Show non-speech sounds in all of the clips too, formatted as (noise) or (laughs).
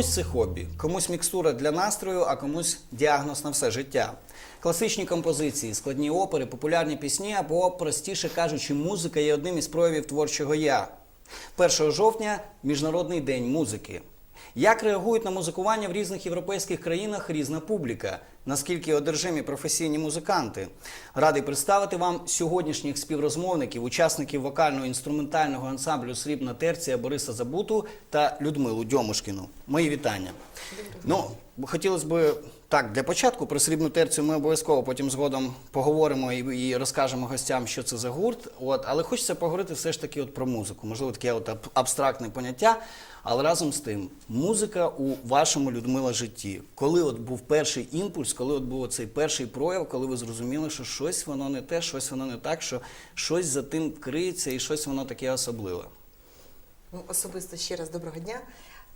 Комусь це хобі, комусь мікстура для настрою, а комусь діагноз на все життя. Класичні композиції, складні опери, популярні пісні або, простіше кажучи, музика є одним із проявів творчого я. 1 жовтня Міжнародний день музики. Як реагують на музикування в різних європейських країнах різна публіка? Наскільки одержимі професійні музиканти? Радий представити вам сьогоднішніх співрозмовників, учасників вокально-інструментального ансамблю Срібна терція Бориса Забуту та Людмилу Дьомушкіну. Мої вітання. Ну, хотілося б так, для початку про срібну терцію ми обов'язково потім згодом поговоримо і, розкажемо гостям, що це за гурт. От, але хочеться поговорити все ж таки от про музику. Можливо, таке от аб- абстрактне поняття. Але разом з тим, музика у вашому Людмила житті. Коли от був перший імпульс, коли от був цей перший прояв, коли ви зрозуміли, що щось воно не те, щось воно не так, що щось за тим криється і щось воно таке особливе. Ну, особисто ще раз доброго дня.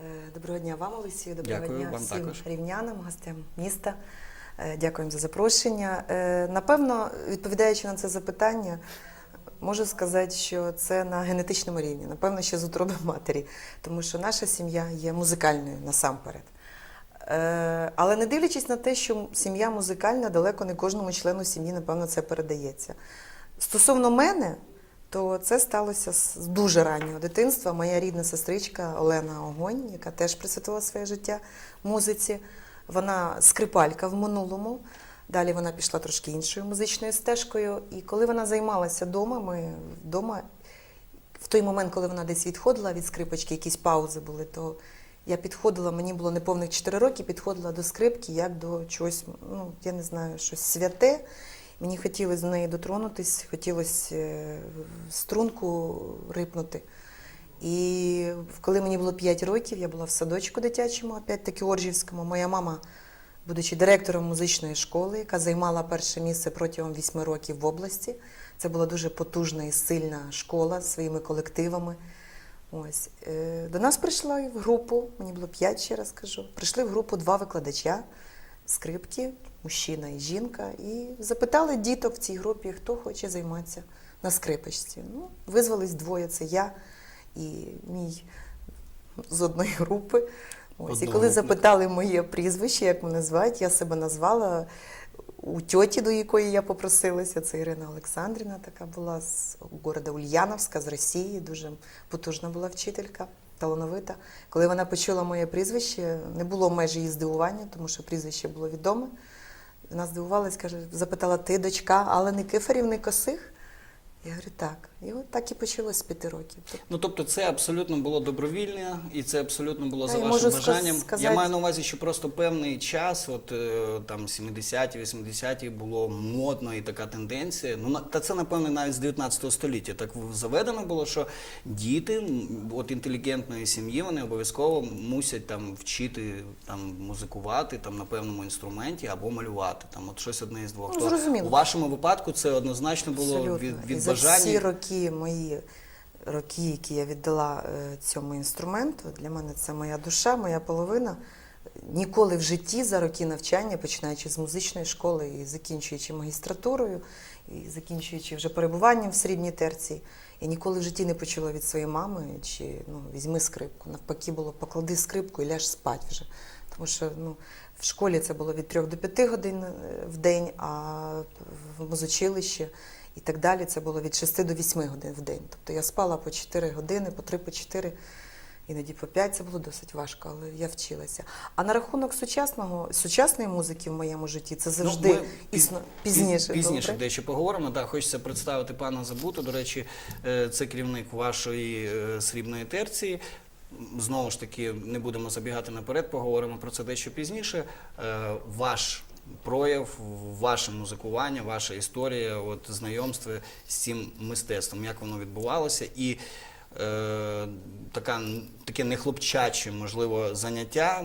Е, Доброго дня вам, Олексію, доброго Дякую, дня вам всім також. рівнянам, гостям міста. Е, Дякуємо за запрошення. Е, Напевно, відповідаючи на це запитання, можу сказати, що це на генетичному рівні, напевно, ще з утроби матері, тому що наша сім'я є музикальною насамперед. Е, Але не дивлячись на те, що сім'я музикальна, далеко не кожному члену сім'ї, напевно, це передається. Стосовно мене, то це сталося з дуже раннього дитинства. Моя рідна сестричка Олена Огонь, яка теж присвятила своє життя музиці. Вона скрипалька в минулому. Далі вона пішла трошки іншою музичною стежкою. І коли вона займалася вдома, ми вдома, в той момент, коли вона десь відходила від скрипочки, якісь паузи були, то я підходила, мені було неповних 4 роки, підходила до скрипки як до чогось, ну, я не знаю, щось святе. Мені хотілося до неї дотронутись, хотілося е, струнку рипнути. І коли мені було 5 років, я була в садочку дитячому, опять-таки Оржівському. Моя мама, будучи директором музичної школи, яка займала перше місце протягом 8 років в області. Це була дуже потужна і сильна школа з своїми колективами. Ось е, до нас прийшла в групу, мені було 5, ще раз кажу. Прийшли в групу два викладача скрипки, мужчина і жінка, і запитали діток в цій групі, хто хоче займатися на скрипочці. Ну, визвались двоє, це я і мій з одної групи. Ось, і коли запитали моє прізвище, як мене звати, я себе назвала у тьоті, до якої я попросилася. Це Ірина Олександрівна, така була з города Ульяновська, з Росії, дуже потужна була вчителька, талановита. Коли вона почула моє прізвище, не було межі її здивування, тому що прізвище було відоме. Вона здивувалась, каже, запитала, ти дочка Алени Кифарівни Косих? Я говорю, так. І от так і почалось з п'яти років. Ну тобто, це абсолютно було добровільне, і це абсолютно було Та, за я вашим можу бажанням. Я маю на увазі, що просто певний час, от е, там 70-ті, 80-ті, було модно і така тенденція. Ну на- та це напевно навіть з 19 століття так в- заведено було, що діти м, от інтелігентної сім'ї вони обов'язково мусять там вчити там музикувати там на певному інструменті або малювати. Там от щось одне із двох. Ну, То зрозуміло. у вашому випадку це однозначно було Абсолютно. від, І за бажання. всі роки мої роки, які я віддала е, цьому інструменту, для мене це моя душа, моя половина. Ніколи в житті за роки навчання, починаючи з музичної школи і закінчуючи магістратурою, і закінчуючи вже перебуванням в срібній терції, я ніколи в житті не почула від своєї мами чи ну, візьми скрипку. Навпаки, було поклади скрипку і ляж спать вже. Тому що ну, в школі це було від 3 до 5 годин е, в день, а в музичилищі і так далі це було від 6 до 8 годин в день. Тобто я спала по 4 години, по 3, по 4, іноді по 5. Це було досить важко, але я вчилася. А на рахунок сучасного, сучасної музики в моєму житті це завжди Ну, ми існо, піз- пізніше. Пізніше добре? дещо поговоримо. Да, хочеться представити пана Забуту. До речі, е, це керівник вашої е, срібної терції. Знову ж таки, не будемо забігати наперед, поговоримо про це дещо пізніше. Е, Ваш прояв, ваше музикування, ваша історія, от знайомство з цим мистецтвом, як воно відбувалося, і е, така, таке нехлопчаче, можливо, заняття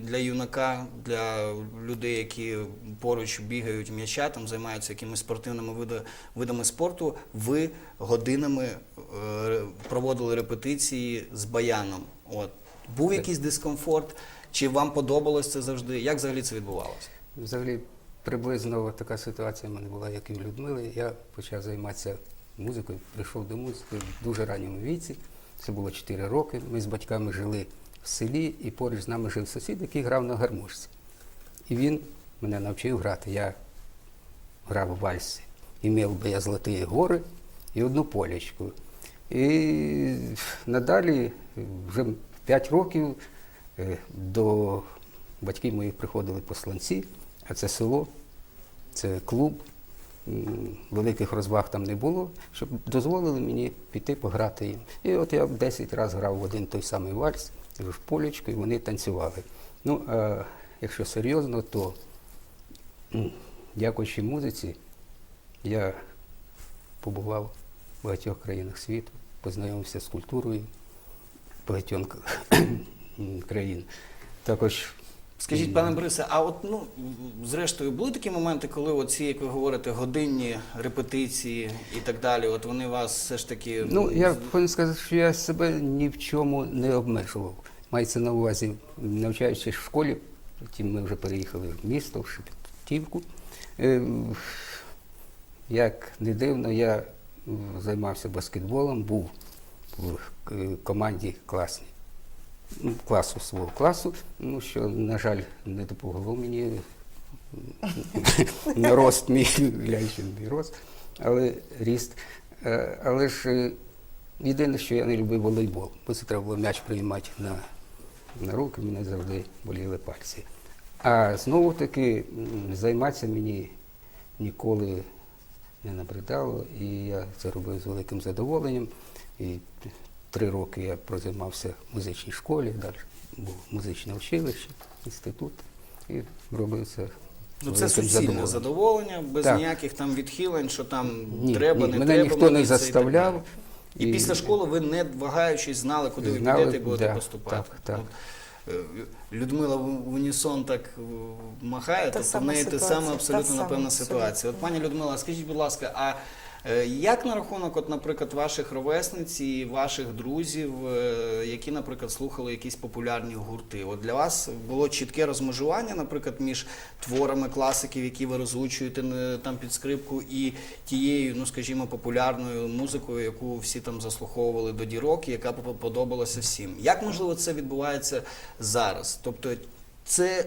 для юнака, для людей, які поруч бігають м'яча, там займаються якимись спортивними вида- видами спорту. Ви годинами е, проводили репетиції з баяном. От. Був якийсь дискомфорт? Чи вам подобалось це завжди? Як взагалі це відбувалося? Взагалі, приблизно така ситуація в мене була, як і в Людмили. Я почав займатися музикою, прийшов до музики в дуже ранньому віці. Це було 4 роки. Ми з батьками жили в селі, і поруч з нами жив сусід, який грав на гармошці. І він мене навчив грати. Я грав у вальсі. Імів би я золоті гори і одну полячку. І надалі, вже 5 років, е, до батьків моїх приходили посланці, а це село, це клуб. Великих розваг там не було, щоб дозволили мені піти пограти їм. І от я 10 разів грав в один той самий вальс, в полячку, і вони танцювали. Ну, а якщо серйозно, то дякуючи музиці, я побував в багатьох країнах світу, познайомився з культурою багатьох країн. Також Скажіть, пане Борисе, а от ну зрештою були такі моменти, коли оці, як ви говорите, годинні репетиції і так далі, от вони вас все ж таки Ну, я повинен сказати, що я себе ні в чому не обмежував. Мається на увазі, навчаючись в школі, потім ми вже переїхали в місто, в Шепетівку. Е, Як не дивно, я займався баскетболом, був в е, команді класній. Ну, класу свого класу, ну що, на жаль, не допомогло мені (laughs) рост мій глянчений рост, але ріст. Е, Але ж е, єдине, що я не любив волейбол, бо це треба було м'яч приймати на, на руки, мене завжди боліли пальці. А знову таки займатися мені ніколи не набридало, і я це робив з великим задоволенням. І три роки я прозаймався в музичній школі, далі був музичне училище, інститут, і робив це. ну це суцільне задоволення, без Так. ніяких там відхилень, що там Ні, треба, ні, не мене треба. ніхто не і заставляв. далі. І, після школи ви не вагаючись знали, куди ви підете і будете да, поступати. так, так. Е, Людмила в унісон так е, махає, Та тобто в неї та сама та абсолютно сама, напевна ситуація. От пані Людмила, скажіть, будь ласка, а як на рахунок, от, наприклад, ваших ровесниць і ваших друзів, е, які, наприклад, слухали якісь популярні гурти? От для вас було чітке розмежування, наприклад, між творами класиків, які ви розучуєте е, там під скрипку, і тією, ну скажімо, популярною музикою, яку всі там заслуховували до дірок, яка по- подобалася всім. Як можливо це відбувається зараз? Тобто, це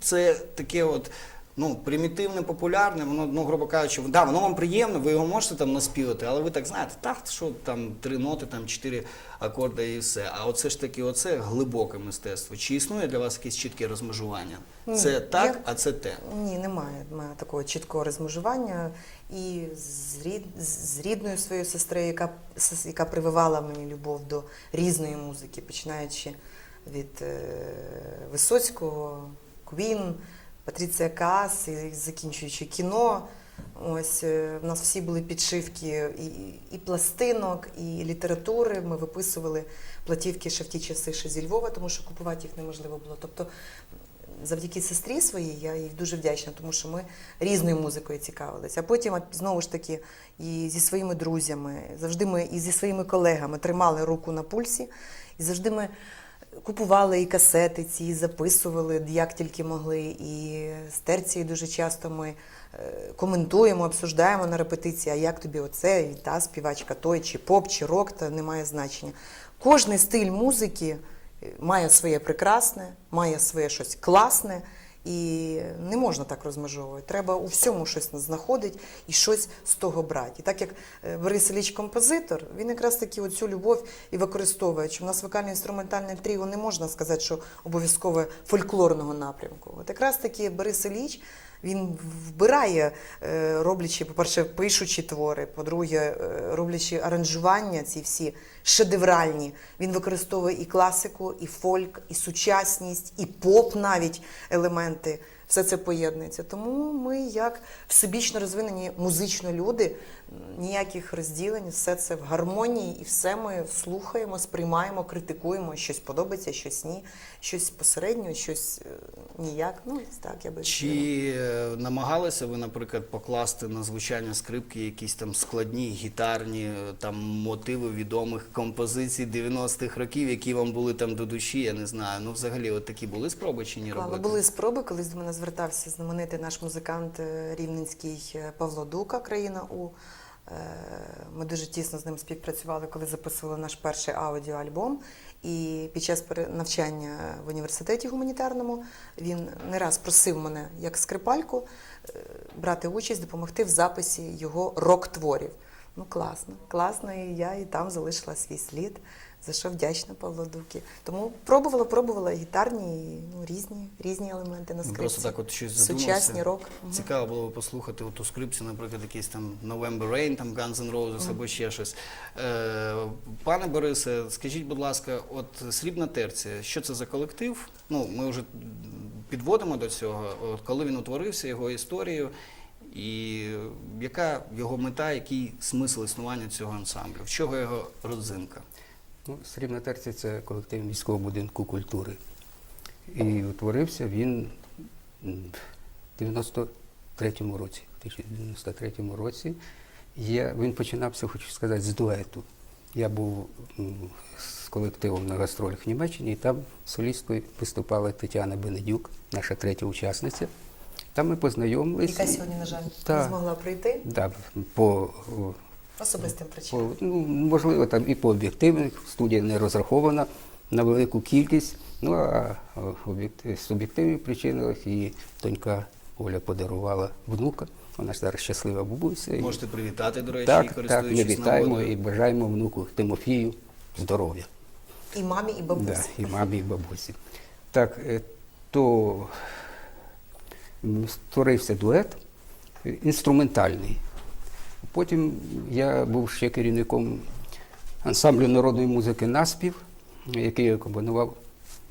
це таке от. Ну, примітивне, популярне, воно, ну, грубо кажучи, да, воно вам приємно, ви його можете там наспівати, але ви так знаєте, так, що там три ноти, там чотири акорди і все. А оце ж таки, оце глибоке мистецтво. Чи існує для вас якесь чітке розмежування? Ні, Це так, я- а це те. Ні, немає, немає такого чіткого розмежування. І з, рід, з рідною своєю сестрою, яка, яка прививала мені любов до різної музики, починаючи від е, Висоцького, Квін, Патріція Каас, і закінчуючи кіно. Ось е, в нас всі були підшивки і, і пластинок, і літератури. Ми виписували платівки ще в ті часи ще зі Львова, тому що купувати їх неможливо було. Тобто завдяки сестрі своїй я їй дуже вдячна, тому що ми різною музикою цікавилися. А потім от, знову ж таки і зі своїми друзями, завжди ми і зі своїми колегами тримали руку на пульсі, і завжди ми. Купували і касети ці, і записували як тільки могли. І з терцією дуже часто ми е, коментуємо, обсуждаємо на репетиції, а як тобі оце, і та співачка, той, чи поп, чи рок, та не має значення. Кожний стиль музики е, має своє прекрасне, має своє щось класне, і не можна так розмежовувати. Треба у всьому щось знаходити і щось з того брати. І так як е, Борис Ілліч композитор, він якраз таки оцю любов і використовує. Чи в нас вокально-інструментальне тріо не можна сказати, що обов'язково фольклорного напрямку. От якраз таки Борис Ілліч, він вбирає, е, роблячи, по-перше, пишучі твори, по-друге, е, роблячи аранжування, ці всі шедевральні. Він використовує і класику, і фольк, і сучасність, і поп навіть елементи. Все це поєднується. Тому ми, як всебічно розвинені музично люди, ніяких розділень, все це в гармонії, і все ми слухаємо, сприймаємо, критикуємо. Щось подобається, щось ні, щось посередньо, щось е, ніяк. Ну, так я би Чи е, намагалися ви, наприклад, покласти на звучання скрипки якісь там складні гітарні е, там мотиви відомих композицій 90-х років, які вам були там до душі? Я не знаю. Ну, взагалі, от такі були спроби чи ні робити? були спроби, колись до мене звертався знаменитий наш музикант рівненський Павло Дука, країна у Ми дуже тісно з ним співпрацювали, коли записували наш перший аудіоальбом. І під час навчання в університеті гуманітарному він не раз просив мене як скрипальку е, брати участь, допомогти в записі його рок-творів. Ну, класно, класно, і я і там залишила свій слід, за що вдячна Павлу Дукі. Тому пробувала, пробувала гітарні, і, ну, різні, різні елементи на Ну, скрипці. Просто так от щось задумався. Сучасні рок. Цікаво було б послухати от у скрипці, наприклад, якийсь там November Rain, там Guns N' Roses або ще щось. Е, пане Борисе, скажіть, будь ласка, от Срібна терція, що це за колектив? Ну, ми вже підводимо до цього. От коли він утворився, його історію, і яка його мета, який смисл існування цього ансамблю? В чого його родзинка? Ну, Срібна терця це колектив міського будинку культури. І утворився він в 93-му році. В 1993 році я, він починався, хочу сказати, з дуету. Я був з колективом на гастролях в Німеччині, і там солісткою виступала Тетяна Бенедюк, наша третя учасниця. Там ми познайомилися. Яка сьогодні, на жаль, не змогла прийти Да, по особистим причинам. по, ну, можливо, там і по об'єктивних студія не розрахована на велику кількість. Ну а з об'єктивних причин і донька Оля подарувала внука. Вона ж зараз щаслива бабуся. Можете привітати, до речі, так, так, ми вітаємо нагодою. і бажаємо внуку Тимофію здоров'я. І мамі, і бабусі. Да, і мамі, і бабусі. Так, е, то створився дует інструментальний. Потім я був ще керівником ансамблю народної музики Наспів, який акомпонував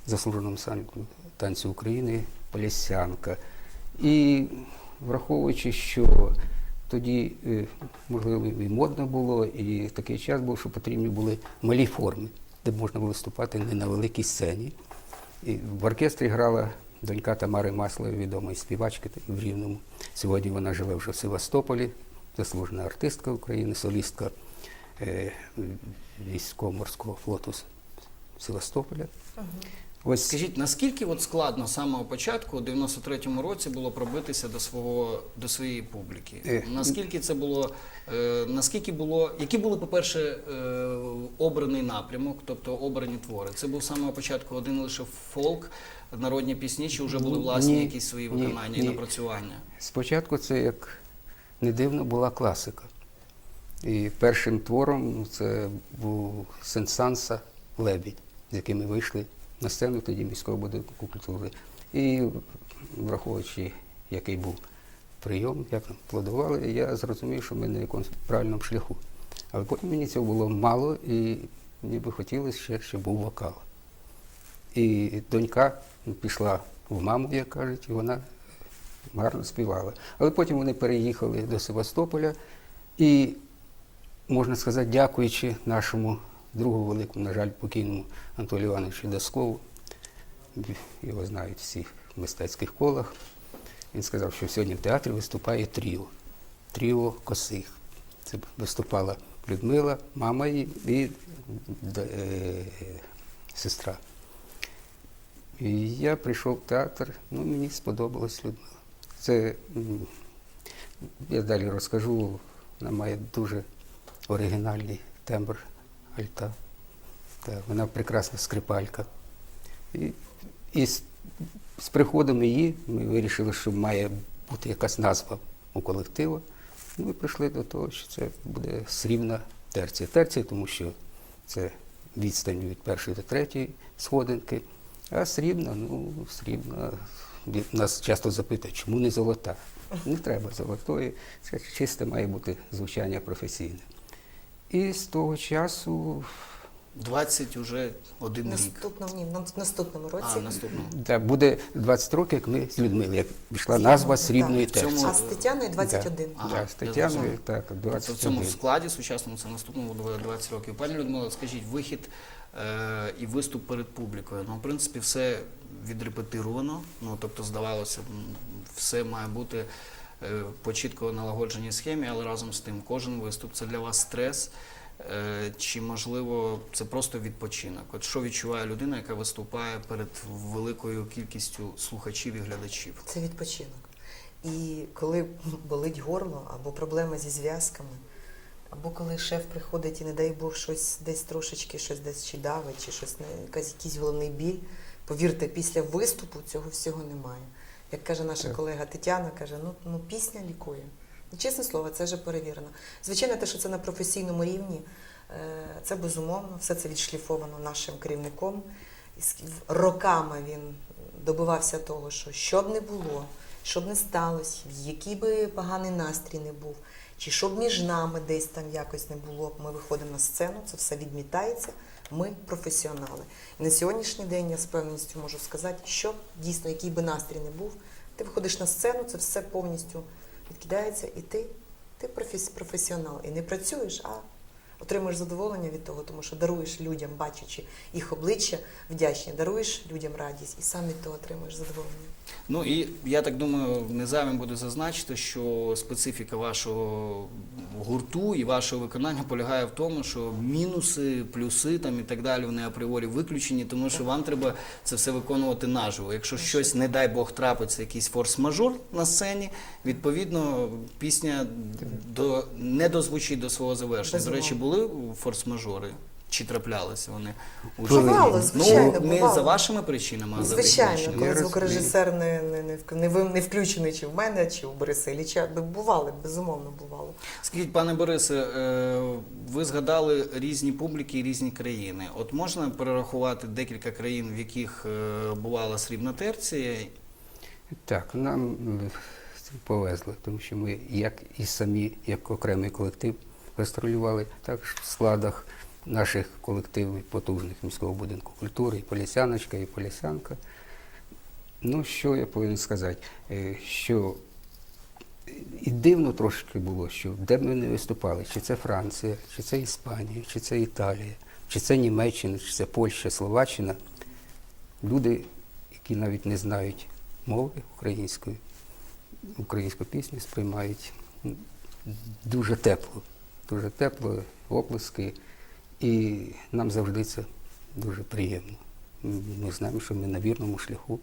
заслуженому танцю України Полісянка. І враховуючи, що тоді, е, можливо, і модно було, і такий час був, що потрібні були малі форми, де можна було виступати не на великій сцені. І в оркестрі грала донька Тамари Маслої, відомої співачки в Рівному. Сьогодні вона живе вже в Севастополі, заслужена артистка України, солістка е, військово-морського флоту Севастополя. Ось Скажіть, наскільки от складно з самого початку, у 93-му році, було пробитися до свого до своєї публіки? Е, Наскільки це було, е, наскільки було, які були, по-перше, е, обраний напрямок, тобто обрані твори? Це був з самого початку один лише фолк, народні пісні, чи вже були власні ні, якісь свої ні, виконання і ні. напрацювання? Спочатку це, як не дивно, була класика. І першим твором ну, це був Сенсанса Лебідь, з яким ми вийшли на сцену тоді міського будинку культури. І враховуючи, який був прийом, як нам плодували, я зрозумів, що ми на якомусь правильному шляху. Але потім мені цього було мало, і мені би хотілося ще, щоб був вокал. І донька пішла в маму, як кажуть, і вона гарно співала. Але потім вони переїхали до Севастополя і, можна сказати, дякуючи нашому другу великому, на жаль, покійному Анатолію Івановичу Даскову, його знають всі в мистецьких колах. Він сказав, що сьогодні в театрі виступає тріо. Тріо косих. Це виступала Людмила, мама і д- е, сестра. І я прийшов в театр, ну мені сподобалась Людмила. Це я далі розкажу, вона має дуже оригінальний тембр альта. Так, вона прекрасна скрипалька. І, і з, з приходом її ми вирішили, що має бути якась назва у колективу. Ну прийшли до того, що це буде срібна терція. Терція, тому що це відстань від першої до третьої сходинки. А срібна, ну, срібна. Нас часто запитують, чому не золота? Не треба золотої, це чисте має бути звучання професійне. І з того часу 20 уже один рік. Наступному, ні, в наступному році. А, наступного. да, буде 20 років, як ми з Людмилою, як пішла назва срібної В цьому- А з Тетяною 21. Ага, Да, з Тетяною, так, Тобто в цьому складі сучасному це наступному буде 20 років. Пані Людмила, скажіть, вихід е, і виступ перед публікою. Ну, в принципі, все відрепетировано. Ну, тобто, здавалося, все має бути по чітко налагодженій схемі, але разом з тим, кожен виступ це для вас стрес. Е, Чи можливо це просто відпочинок? От що відчуває людина, яка виступає перед великою кількістю слухачів і глядачів? Це відпочинок. І коли болить горло або проблеми зі зв'язками, Або коли шеф приходить і, не дай Бог, щось десь трошечки, щось десь чи давить, чи щось якась якийсь головний біль. Повірте, після виступу цього всього немає. Як каже наша Так. колега Тетяна, каже, ну, ну пісня лікує. Ну, чесне слово, це вже перевірено. Звичайно, те, що це на професійному рівні, е, це безумовно, все це відшліфовано нашим керівником. Роками він добивався того, що що б не було, що б не сталося, який би поганий настрій не був, чи щоб між нами десь там якось не було, ми виходимо на сцену, це все відмітається. Ми професіонали. І на сьогоднішній день я з певністю можу сказати, що дійсно, який би настрій не був, ти виходиш на сцену, це все повністю відкидається, і ти, ти професі- професіонал. І не працюєш, а отримуєш задоволення від того, тому що даруєш людям, бачачи їх обличчя, вдячні, даруєш людям радість, і сам від того отримуєш задоволення. Ну і я так думаю, незайвим буде зазначити, що специфіка вашого гурту і вашого виконання полягає в тому, що мінуси, плюси там і так далі вони апріорі виключені, тому що вам треба це все виконувати наживо. Якщо щось, не дай Бог, трапиться, якийсь форс-мажор на сцені, відповідно пісня до не дозвучить до свого завершення. До речі, були форс-мажори? Чи траплялися вони у Бувало, звичайно, ну, не бувало. за вашими причинами, а за Звичайно, технічними. коли звукорежисер не, не, не, вк- не, ви- не включений чи в мене, чи у Бориса Ілліча, бували, безумовно бувало. Скажіть, пане Борисе, е, ви згадали різні публіки і різні країни. От можна перерахувати декілька країн, в яких е, бувала срібна терція? Так, нам е, повезло, тому що ми як і самі, як окремий колектив, гастролювали, також в складах наших колективів потужних міського будинку культури, і Полісяночка, і Полісянка. Ну, що я повинен сказати? Е, Що і дивно трошки було, що де б ми не виступали, чи це Франція, чи це Іспанія, чи це Італія, чи це Німеччина, чи це Польща, Словаччина. Люди, які навіть не знають мови української, українську пісню сприймають дуже тепло, дуже тепло, оплески. І нам завжди це дуже приємно. Ми знаємо, що ми на вірному шляху.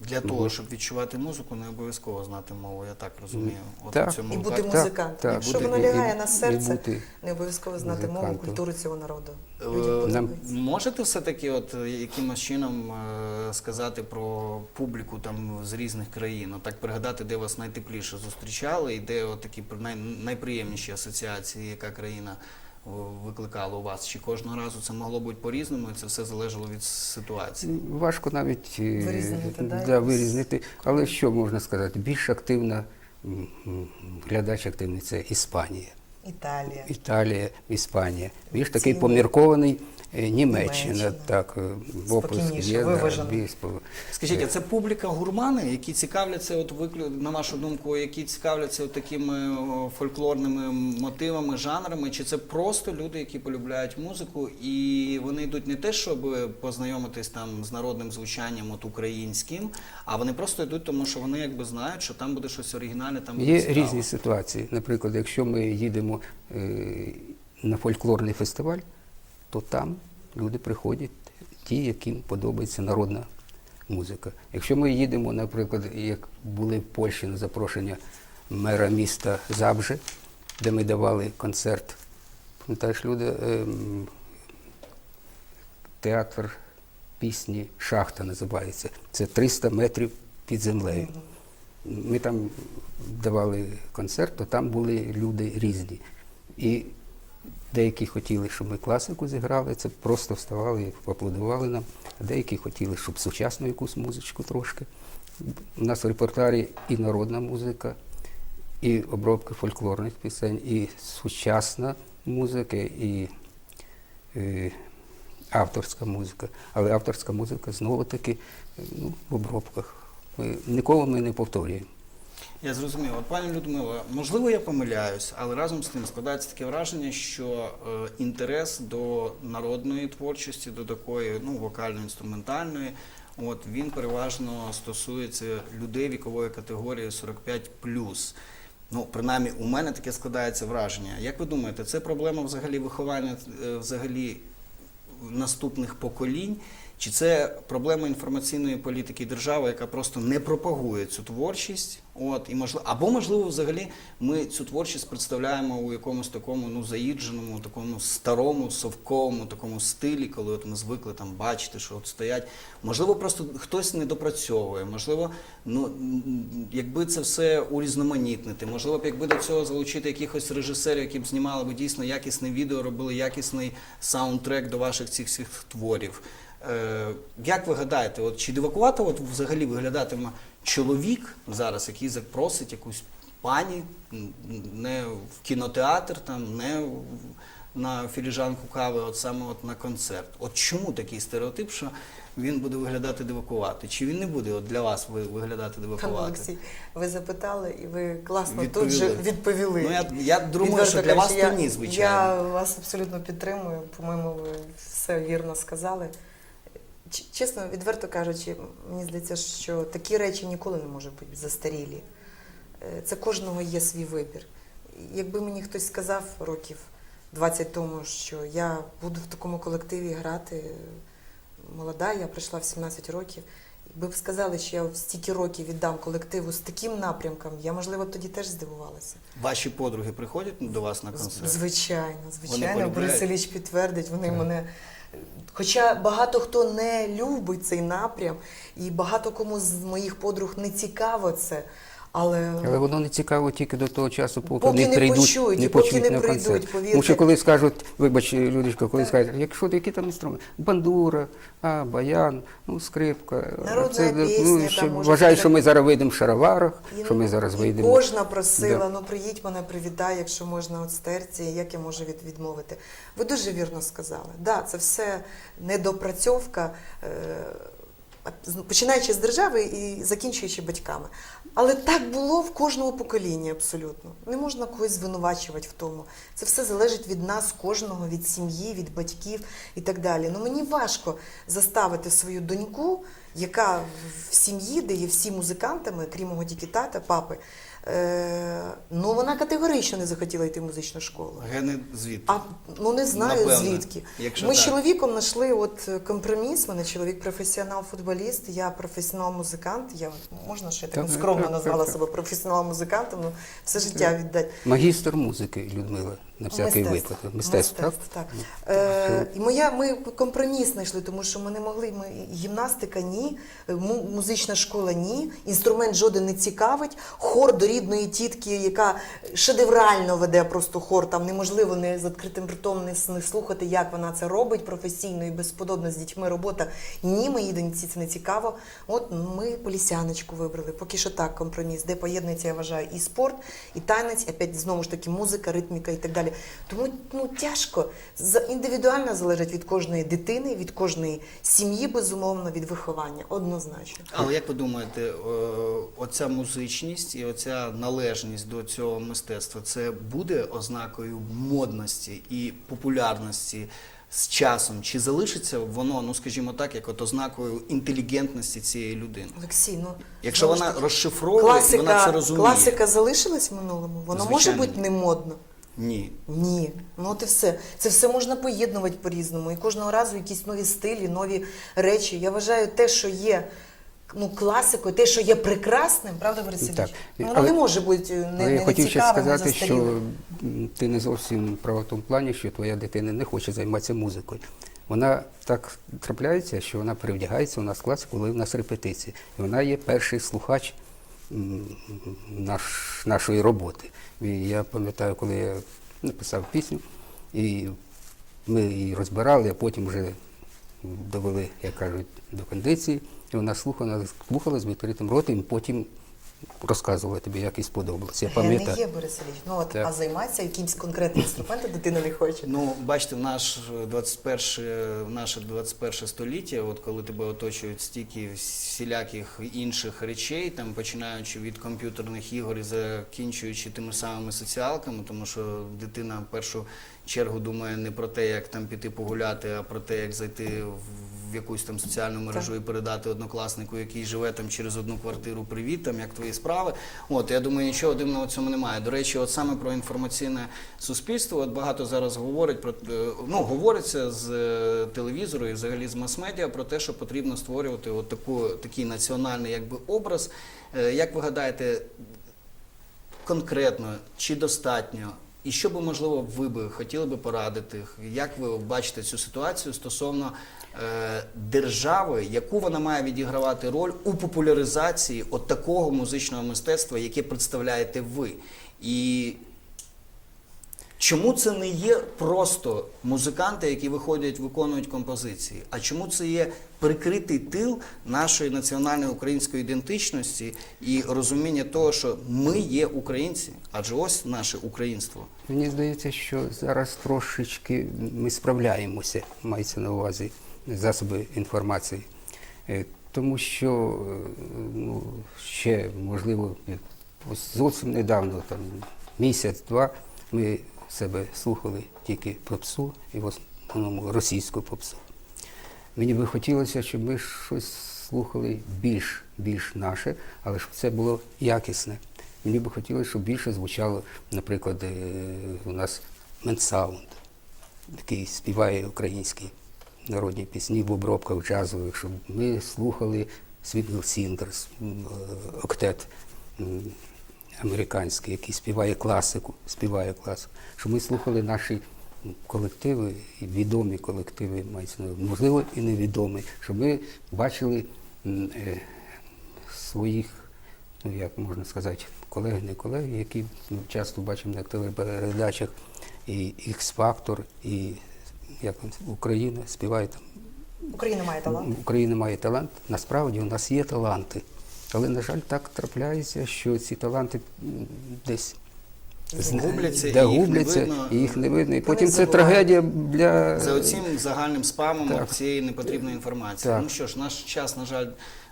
Для того, щоб відчувати музику, не обов'язково знати мову, я так розумію. От Так. цьому І бути. Так, музикантом. так, Якщо воно лягає і- на серце, бути не обов'язково знати мову, культуру цього народу. Е, нам- Можете все-таки от е, якимось чином е, сказати про публіку там з різних країн? От так пригадати, де вас найтепліше зустрічали, і де от такі най, найприємніші асоціації, яка країна викликала у вас? Чи кожного разу це могло бути по-різному, і це все залежало від ситуації? Важко навіть е, Вирізнити, да, да, вирізнити. Але що можна сказати? Більш активна, глядач активний це Іспанія. Італія. Італія, Іспанія. Більш такий поміркований Німеччина. Німеччина. Так, е, Спокійніше, є, да, виважено. по- Скажіть, е, а це публіка гурмани, які цікавляться, от виклю... на вашу думку, які цікавляться от такими фольклорними мотивами, жанрами, чи це просто люди, які полюбляють музику, і вони йдуть не те, щоб познайомитись там з народним звучанням от українським, а вони просто йдуть, тому що вони якби знають, що там буде щось оригінальне, там буде Є цікаво. різні ситуації. Наприклад, якщо ми їдемо е, на фольклорний фестиваль, то там люди приходять, ті, яким подобається народна музика. Якщо ми їдемо, наприклад, як були в Польщі на запрошення мера міста Забже, де ми давали концерт, пам'ятаєш, люди, ем, театр пісні Шахта називається. Це 300 метрів під землею. Ми там давали концерт, то там були люди різні. І деякі хотіли, щоб ми класику зіграли, це просто вставали і поаплодували нам. Деякі хотіли, щоб сучасну якусь музичку трошки. У нас в репертуарі і народна музика, і обробки фольклорних пісень, і сучасна музика, і, е, авторська музика. Але авторська музика знову таки е, ну, в обробках. Ми, ніколи ми не повторюємо. Я зрозумів. От пані Людмила, можливо, я помиляюсь, але разом з тим складається таке враження, що е, інтерес до народної творчості, до такої ну, вокально-інструментальної, от він переважно стосується людей вікової категорії 45+. Ну, принаймні, у мене таке складається враження. Як ви думаєте, це проблема взагалі виховання е, взагалі наступних поколінь? Чи це проблема інформаційної політики держави, яка просто не пропагує цю творчість? От і можливо, або можливо, взагалі, ми цю творчість представляємо у якомусь такому ну заїдженому, такому старому, совковому такому стилі, коли от ми звикли там бачити, що от стоять. Можливо, просто хтось не допрацьовує. Можливо, ну якби це все урізноманітнити, можливо б, якби до цього залучити якихось режисерів, які б знімали б дійсно якісне відео, робили якісний саундтрек до ваших цих всіх творів. Е, як ви гадаєте, от чи дивакувато от взагалі виглядатиме чоловік зараз, який запросить якусь пані не в кінотеатр, там, не в- на філіжанку кави, от саме от на концерт? От чому такий стереотип, що він буде виглядати дивакувати? Чи він не буде от для вас ви- виглядати Пане дивакувати? Олексій, ви запитали і ви класно Відповіли. тут же відповіли. Ну, я- я думаю, Відверто що для вас кажучи, то ні, звичайно. Я вас абсолютно підтримую. По-моєму, ви все вірно сказали. Чесно, відверто кажучи, мені здається, що такі речі ніколи не можуть бути застарілі. Е, Це кожного є свій вибір. Якби мені хтось сказав років 20 тому, що я буду в такому колективі грати, е, молода, я прийшла в 17 років. Якби б сказали, що я стільки років віддам колективу з таким напрямком, я, можливо, тоді теж здивувалася. Ваші подруги приходять до вас на концерт? Звичайно, звичайно? Борис Ілліч підтвердить, вони мене. Хоча багато хто не любить цей напрям, і багато кому з моїх подруг не цікаво це. Але, Але воно не цікаво тільки до того часу, поки, Поки не прийдуть, почують, не поки почують не на прийдуть, концерт. повірте. Тому що коли скажуть, вибач, Людочка, коли скажуть, якщо які там інструменти, бандура, а, баян, ну, скрипка. Народна ну, пісня, ще там, може, вважаю, що ми зараз вийдемо в шароварах, І, що ми зараз вийдемо. Кожна просила, Да. ну приїдь мене, привітай, якщо можна от стерці, як я можу від, відмовити. Ви дуже вірно сказали. Да, це все недопрацьовка, е, починаючи з держави і закінчуючи батьками. Але так було в кожному поколінні абсолютно. Не можна когось звинувачувати в тому. Це все залежить від нас, кожного, від сім'ї, від батьків і так далі. Ну мені важко заставити свою доньку, яка в сім'ї, де є всі музикантами, крім мого тільки тата, папи. Е, ну вона категорично не захотіла йти в музичну школу. Гени звідти. А ну не знаю Напевне, звідки. якщо Ми так. з чоловіком знайшли от е, компроміс. Мене чоловік професіонал-футболіст, я професіонал-музикант. Я можна ще я так Так, скромно назвала себе професіонал-музикантом. Ну все життя віддати. Магістр музики Людмила, на всякий Мистецтво. випадок. Мистецтво, так? так. Е, і моя, ми компроміс знайшли, тому що ми не могли. Ми, гімнастика ні, му- музична школа ні, інструмент жоден не цікавить. Хор до рідної тітки, яка шедеврально веде просто хор, там неможливо не з відкритим ртом не, с- не слухати, як вона це робить професійно і безподобно з дітьми робота. Ні, моїй доньці це не цікаво. От ми полісяночку вибрали. Поки що так компроміс, де поєднується, я вважаю, і спорт, і танець, і опять знову ж таки музика, ритміка і так далі. Тому ну тяжко. Індивідуально залежить від кожної дитини, від кожної сім'ї, безумовно, від виховання. Однозначно. Але як ви думаєте, е, оця музичність і оця належність до цього мистецтва це буде ознакою модності і популярності з часом? Чи залишиться воно, ну скажімо так, як от ознакою інтелігентності цієї людини? Олексій, ну Якщо вона розшифровує, класика, і вона це розуміє. класика залишилась в минулому. Воно може бути не модно. Ні. Ні, ну от і все. Це все можна поєднувати по-різному. І кожного разу якісь нові стилі, нові речі. Я вважаю, те, що є ну, класикою, те, що є прекрасним, правда, Борис Ілліч? Так. Ну, воно Але- не може бути не, Але я хотів ще цікавим, не сказати, що застарілим. м, ти не зовсім права в тому плані, що твоя дитина не хоче займатися музикою. Вона так трапляється, що вона перевдягається у нас в коли в нас репетиції. І вона є перший слухач наш, нашої роботи. І я пам'ятаю, коли я написав пісню, і ми її розбирали, а потім вже довели, як кажуть, до кондиції. І вона слухала, слухала з відкритим ротом, і потім розказувала тобі, як їй сподобалося. Я пам'ятаю. є, Борис Ілліч. Ну, от, Так. а займатися якимсь конкретним інструментом дитина не хоче. Ну, бачите, в наш 21, в наше 21 століття, от коли тебе оточують стільки всіляких інших речей, там починаючи від комп'ютерних ігор і закінчуючи тими самими соціалками, тому що дитина першу чергу думає не про те, як там піти погуляти, а про те, як зайти в якусь там соціальну мережу і передати однокласнику, який живе там через одну квартиру, привіт, там як твої справи. От я думаю, нічого дивного в цьому немає. До речі, от саме про інформаційне суспільство, от багато зараз говорять про е, ну говориться з е, телевізору і взагалі з мас-медіа про те, що потрібно створювати от таку такий національний якби образ. Е, Як ви гадаєте, конкретно чи достатньо? І що би можливо ви би хотіли би порадити? Як ви бачите цю ситуацію стосовно е, держави, яку вона має відігравати роль у популяризації от такого музичного мистецтва, яке представляєте ви? І Чому це не є просто музиканти, які виходять, виконують композиції? А чому це є прикритий тил нашої національної української ідентичності і розуміння того, що ми є українці, адже ось наше українство. Мені здається, що зараз трошечки ми справляємося, мається на увазі засоби інформації. Е, Тому що е, ну, ще, можливо, зовсім недавно, там, місяць-два, ми себе слухали тільки попсу і в основному російську попсу. Мені би хотілося, щоб ми щось слухали більш, більш наше, але щоб це було якісне. Мені би хотілося, щоб більше звучало, наприклад, е, у нас Менсаунд, який співає українські народні пісні в обробках джазових, щоб ми слухали Світл Сінгерс, октет м, американський, який співає класику, співає класику, щоб ми слухали наші колективи, відомі колективи, можливо, і невідомі, щоб ми бачили е, своїх, ну як можна сказати, колег, не колеги, які ми часто бачимо на телепередачах, і X-Factor, і як Україна співає там Україна має талант. Україна має талант. Насправді у нас є таланти. Але, на жаль, так трапляється, що ці таланти десь Губляться, де і їх не видно. і їх не видно. І потім це трагедія для За оцим загальним спамом Так. цієї непотрібної інформації. Так. Ну що ж, наш час, на жаль,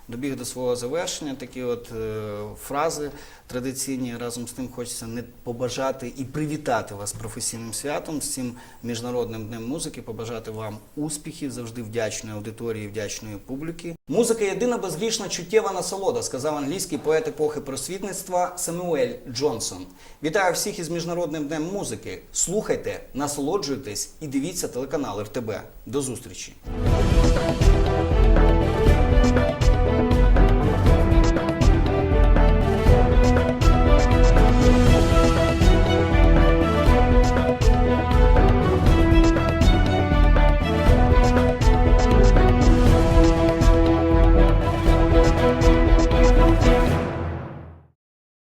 добіг до свого завершення. Такі от е, фрази традиційні. Разом з тим хочеться не побажати і привітати вас професійним святом, з цим міжнародним днем музики. Побажати вам успіхів, завжди вдячної аудиторії, вдячної публіки. Музика єдина безгрішна чуттєва насолода, сказав англійський поет епохи просвітництва Самуель Джонсон. Вітаю всіх із міжнародним днем музики. Слухайте, насолоджуйтесь і дивіться телеканал РТБ. До зустрічі.